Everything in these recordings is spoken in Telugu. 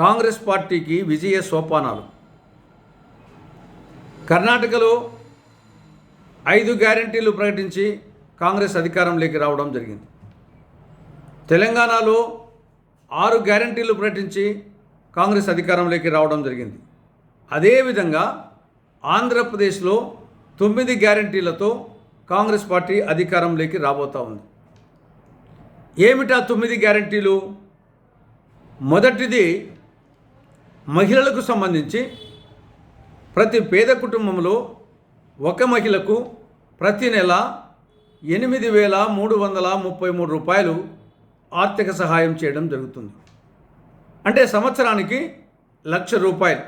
కాంగ్రెస్ పార్టీకి విజయ సోపానాలు. కర్ణాటకలో ఐదు గ్యారంటీలు ప్రకటించి కాంగ్రెస్ అధికారంలోకి రావడం జరిగింది. తెలంగాణలో ఆరు గ్యారంటీలు ప్రకటించి కాంగ్రెస్ అధికారంలోకి రావడం జరిగింది. అదేవిధంగా ఆంధ్రప్రదేశ్లో తొమ్మిది గ్యారంటీలతో కాంగ్రెస్ పార్టీ అధికారంలోకి రాబోతా ఉంది. ఏమిటా తొమ్మిది గ్యారంటీలు? మొదటిది మహిళలకు సంబంధించి ప్రతి పేద కుటుంబంలో ఒక మహిళకు ప్రతి నెల ఎనిమిది వేల మూడు వందల ముప్పై మూడు రూపాయలు ఆర్థిక సహాయం చేయడం జరుగుతుంది. అంటే సంవత్సరానికి లక్ష రూపాయలు.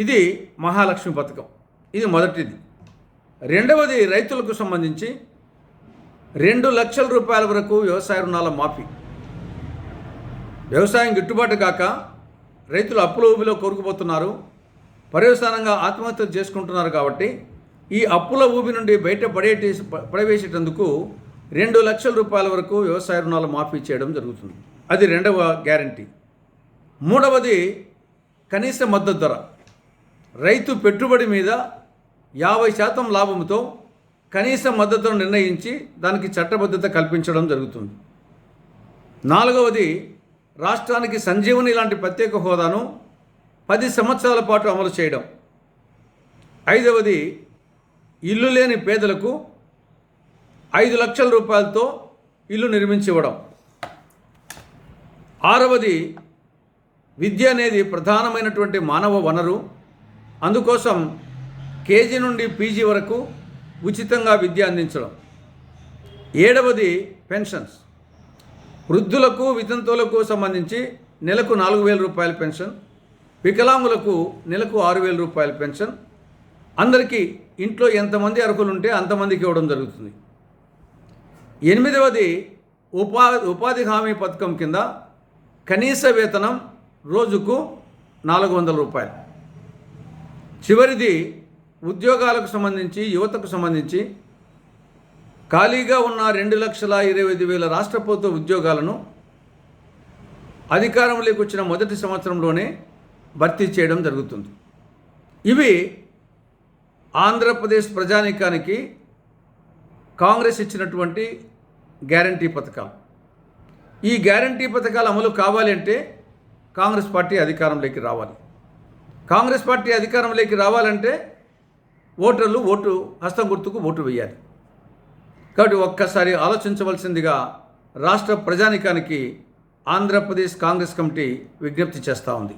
ఇది మహాలక్ష్మి పథకం. ఇది మొదటిది. రెండవది రైతులకు సంబంధించి రెండు లక్షల రూపాయల వరకు వ్యవసాయ రుణాల మాఫీ. వ్యవసాయం గిట్టుబాటు కాక రైతులు అప్పుల ఊబిలో కోరుకుపోతున్నారు పర్యవసానంగా ఆత్మహత్యలు చేసుకుంటున్నారు కాబట్టి ఈ అప్పుల ఊబి నుండి బయట పడేటి పడవేసేటందుకు రెండు లక్షల రూపాయల వరకు వ్యవసాయ రుణాలు మాఫీ చేయడం జరుగుతుంది. అది రెండవ గ్యారంటీ. మూడవది కనీస మద్దతు ధర. రైతు పెట్టుబడి మీద యాభై శాతం లాభంతో కనీస మద్దతును నిర్ణయించి దానికి చట్టబద్ధత కల్పించడం జరుగుతుంది. నాలుగవది రాష్ట్రానికి సంజీవని లాంటి ప్రత్యేక హోదాను పది సంవత్సరాల పాటు అమలు చేయడం. ఐదవది ఇల్లు లేని పేదలకు ఐదు లక్షల రూపాయలతో ఇల్లు నిర్మించి ఇవ్వడం ఆరవది విద్య అనేది ప్రధానమైనటువంటి మానవ వనరు. అందుకోసం కేజీ నుండి పీజీ వరకు ఉచితంగా విద్య అందించడం. ఏడవది పెన్షన్స్. వృద్ధులకు వితంతువులకు సంబంధించి నెలకు నాలుగు వేల రూపాయల పెన్షన్ వికలాంగులకు నెలకు ఆరు వేల రూపాయల పెన్షన్. అందరికీ ఇంట్లో ఎంతమంది అర్హులు ఉంటే అంతమందికి ఇవ్వడం జరుగుతుంది. ఎనిమిదవది ఉపా ఉపాధి హామీ పథకం కింద కనీస వేతనం రోజుకు నాలుగు వందల రూపాయలు. చివరిది ఉద్యోగాలకు సంబంధించి యువతకు సంబంధించి ఖాళీగా ఉన్న రెండు లక్షల ఇరవై ఐదు వేల రాష్ట్ర ప్రభుత్వ ఉద్యోగాలను అధికారంలోకి వచ్చిన మొదటి సంవత్సరంలోనే భర్తీ చేయడం జరుగుతుంది. ఇవి ఆంధ్రప్రదేశ్ ప్రజానీకానికి కాంగ్రెస్ ఇచ్చినటువంటి గ్యారంటీ పథకాలు. ఈ గ్యారంటీ పథకాలు అమలు కావాలి అంటే కాంగ్రెస్ పార్టీ అధికారంలోకి రావాలి. కాంగ్రెస్ పార్టీ అధికారంలోకి రావాలంటే ఓటర్లు ఓటు హస్తం గుర్తుకు ఓటు వేయాలి. కాబట్టి ఒక్కసారి ఆలోచించవలసిందిగా రాష్ట్ర ప్రజానికానికి ఆంధ్రప్రదేశ్ కాంగ్రెస్ కమిటీ విజ్ఞప్తి చేస్తూ ఉంది.